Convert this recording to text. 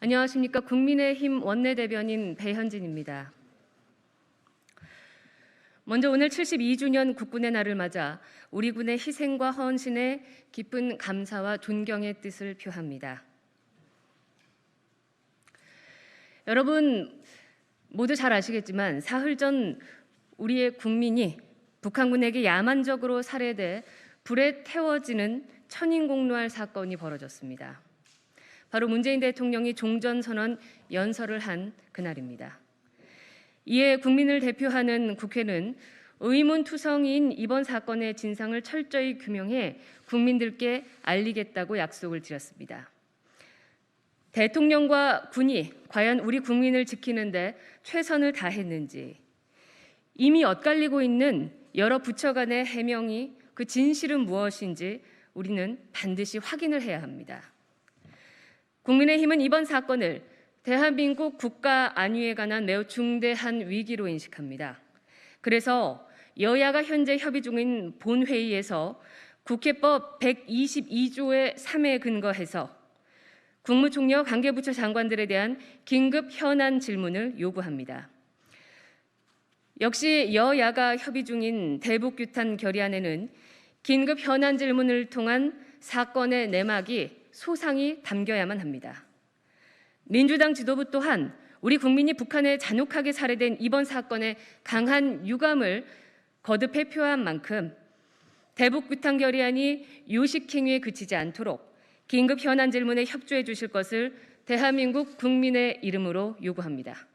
안녕하십니까. 국민의힘 원내대변인 배현진입니다. 먼저 오늘 72주년 국군의 날을 맞아 우리 군의 희생과 헌신에 깊은 감사와 존경의 뜻을 표합니다. 여러분 모두 잘 아시겠지만 사흘 전 우리의 국민이 북한군에게 야만적으로 살해돼 불에 태워지는 천인공노할 사건이 벌어졌습니다. 바로 문재인 대통령이 종전선언 연설을 한 그날입니다. 이에 국민을 대표하는 국회는 의문투성이인 이번 사건의 진상을 철저히 규명해 국민들께 알리겠다고 약속을 드렸습니다. 대통령과 군이 과연 우리 국민을 지키는데 최선을 다했는지 이미 엇갈리고 있는 여러 부처 간의 해명이 그 진실은 무엇인지 우리는 반드시 확인을 해야 합니다. 국민의힘은 이번 사건을 대한민국 국가 안위에 관한 매우 중대한 위기로 인식합니다. 그래서 여야가 현재 협의 중인 본회의에서 국회법 122조의 3에 근거해서 국무총리와 관계부처 장관들에 대한 긴급 현안 질문을 요구합니다. 역시 여야가 협의 중인 대북 규탄 결의안에는 긴급 현안 질문을 통한 사건의 내막이 소상히 담겨야만 합니다. 민주당 지도부 또한 우리 국민이 북한에 잔혹하게 살해된 이번 사건의 강한 유감을 거듭해 표한 만큼 대북 규탄 결의안이 요식행위에 그치지 않도록 긴급 현안 질문에 협조해 주실 것을 대한민국 국민의 이름으로 요구합니다.